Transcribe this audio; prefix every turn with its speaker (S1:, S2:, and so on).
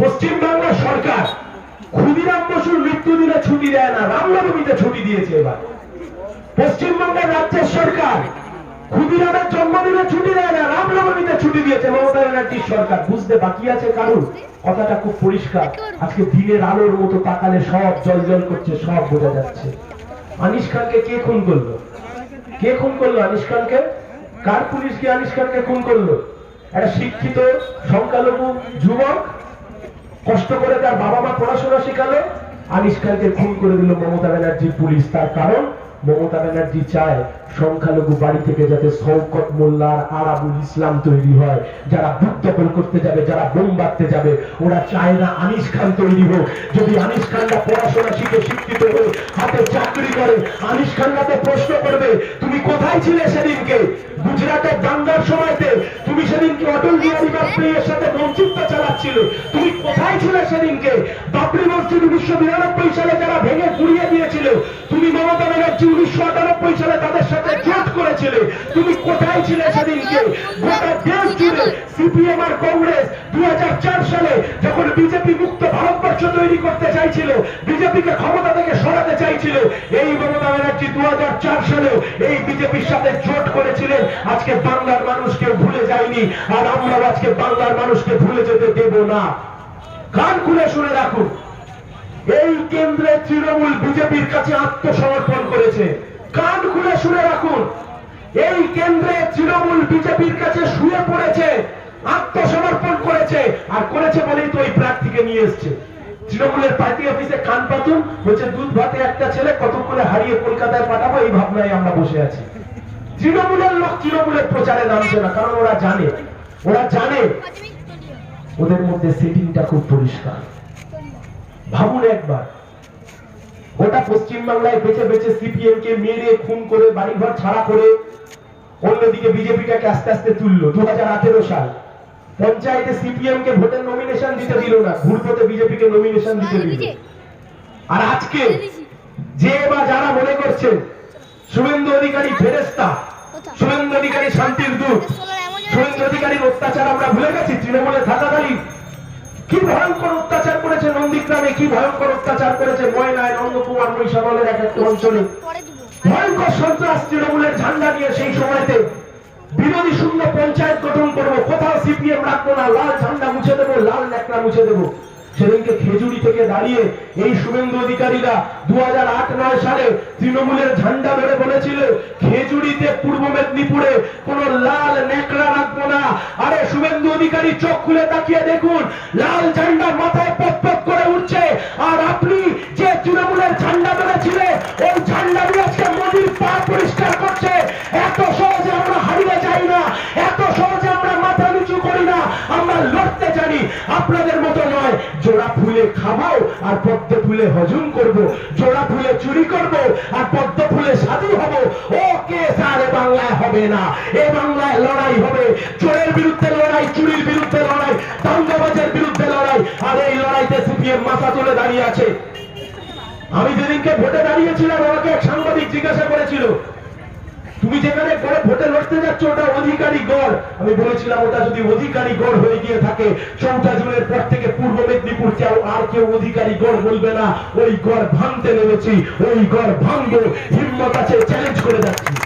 S1: পশ্চিমবাংলার সরকার ক্ষুদিরাম বসুর মৃত্যু দিনে ছুটি দেয় না, রামনবমীতে ছুটি দিয়েছে এবার। পশ্চিমবঙ্গের রাজ্যের সরকার ক্ষুদিরামের জন্মদিনে ছুটি দেয় না, রামনবমীতে ছুটি দিয়েছে মমতা ব্যানার্জির সরকার। বুঝতে বাকি আছে কারণ কথাটা খুব পরিষ্কার। আজকে দিনের আলোর মতো তাকালে সব জল জল করছে, সব বোঝা যাচ্ছে। আনিস খানকে কে খুন করল? কে খুন করল আনিস খানকে? কার পুলিশ কি আনিস খানকে খুন করল? একটা শিক্ষিত, সংখ্যালঘু যুবক কষ্ট করে তার বাবা মা পড়াশোনা শেখালো। আনিস খানকে খুন করে দিল মমতা ব্যানার্জির পুলিশ। তার কারণ, মমতা ব্যানার্জি চায় সংখ্যালঘু বাড়ি থেকে যাতে শওকত মোল্লার আরাবুল ইসলাম তৈরি হয়। যারা বুক দখল করতে যাবে, যারা বোম বাঁধতে যাবে, ওরা চায় না আনিস খান তৈরি হোক। যদি আনিস খানরা পড়াশোনা শিখে শিক্ষিত হয়ে হাতে চাকরি করে, আনিস খানরা তো প্রশ্ন করবে, তুমি কোথায় ছিলে সেদিনকে? গুজরাটের দাঙ্গার সময়তে তুমি সেদিনকে অটল বিহারী বাজপেয়ীর সাথে বঞ্চিত চালাচ্ছিল। তুমি কোথায় ছিলে সেদিনকে? বাবরি মসজিদ উনিশশো বিরানব্বই সালে যারা ভেঙে গুড়িয়ে দিয়েছিল তুমি মমতা ব্যানার্জি উনিশশো আটানব্বই সালে তাদের সাথে জোট করেছিলে। তুমি কোথায় ছিলে সেদিনকে? গোটা দেশ জুড়ে সিপিএম আর কংগ্রেস দু সালে যখন বিজেপি মুক্ত ভারতবর্ষ তৈরি করতে চাইছিল বিজেপিকে ক্ষমতা থেকে সরাতে চাইছিল এই মমতা ব্যানার্জি দু সালেও এই বিজেপির সাথে জোট করেছিলেন। আজকে বাংলার মানুষকে ভুলে যায়নি আর আমরা আজকে বাংলার মানুষকে ভুলে যেতে দেব না। কান খুলে শুনে রাখুন এই কেন্দ্রে তৃণমূল বিজেপির কাছে আত্মসমর্পণ করেছে। কান খুলে শুনে রাখুন। এই কেন্দ্রে তৃণমূল বিজেপির কাছে শুয়ে পড়েছে, আত্মসমর্পণ করেছে। আর করেছে বলেই তো ওই প্রার্থীকে নিয়ে এসছে। তৃণমূলের পার্টি অফিসে কান পাতুন, বলছে, দুধ ভাতে একটা ছেলে কত করে হারিয়ে কলকাতায় পাঠাবো, এই ভাবনায় আমরা বসে আছি। তৃণমূলের লোক তৃণমূলের প্রচারে নামছে না, কারণ ওরা জানে ওরা জানে ওদের মধ্যে সেটিংটা খুব পরিষ্কার। ভাবুন একবার, গোটা পশ্চিমবাংলায় বেছে বেছে সিপিএম কে মেরে, খুন করে, বাড়িঘর ছাড়া করে, অন্যদিকে বিজেপিটাকে আস্তে আস্তে তুললো দু হাজার সাল। পঞ্চায়েতে সিপিএম কে ভোটের নমিনেশন দিতে দিল না ঘুরপথে বিজেপি কে নমিনেশন দিতে দিল। আর আজকে, যে বা যারা মনে করছেন, শুভেন্দু অধিকারী ফেরেস্তা শান্তির দূত। শুভেন্দু অধিকারীর অত্যাচার আমরা ভুলে গেছি তৃণমূলে থাকাকালীন কি ভয়ঙ্কর অত্যাচার করেছে নন্দীগ্রামে, কি ভয়ঙ্কর অত্যাচার করেছে ময়নায় নন্দকুমার মহিষাবলের এক একটা অঞ্চলে। ভয়ঙ্কর সন্ত্রাস তৃণমূলের ঝান্ডা নিয়ে সেই সময়তে বিরোধী শূন্য পঞ্চায়েত গঠন করব, কোথাও সিপিএম রাখব না, লাল ঝান্ডা মুছে দেবো, লাল ন্যাকড়া মুছে দেবো। সেদিনকে খেজুরি থেকে দাঁড়িয়ে এই শুভেন্দু অধিকারীরা দু হাজার আট, নয় সালে তৃণমূলের ঝান্ডা বেড়ে বলেছিল, খেজুরিতে পূর্ব মেদিনীপুরে কোন লাল নেকড়া রাখব না। আরে শুভেন্দু অধিকারী চোখ খুলে তাকিয়ে দেখুন, লাল ঝান্ডা মাথায় পপ পপ করে উঠছে। আর আপনি আর পদ্ম ফুলে হজম করব, জোড়া ফুলে চুরি করব, আর পদ্ম ফুলে সাধু হব। ও কেস আর বাংলায় হবে না, এ বাংলায় লড়াই হবে। চোরের বিরুদ্ধে লড়াই, চুরির বিরুদ্ধে লড়াই, দাঙ্গাবাজের বিরুদ্ধে লড়াই, আর এই লড়াইতে সিপিএম মাথা তুলে দাঁড়িয়ে আছে। আমি যেদিনকে ভোটে দাঁড়িয়েছিলাম, আমাকে এক সাংবাদিক জিজ্ঞাসা করেছিল তুমি যেখানে পরে ভোটে লড়তে যাচ্ছ, ওটা অধিকারী গড়। আমি বলেছিলাম, ওটা যদি অধিকারী গড় হয়ে গিয়ে থাকে, চৌঠা জুনের পর থেকে পূর্ব মেদিনীপুর কেউ আর কেউ অধিকারী গড় বলবে না। ওই গড় ভাঙতে নেমেছি, ওই গড় ভাঙবো। হিম্মত আছে চ্যালেঞ্জ করে যাচ্ছি।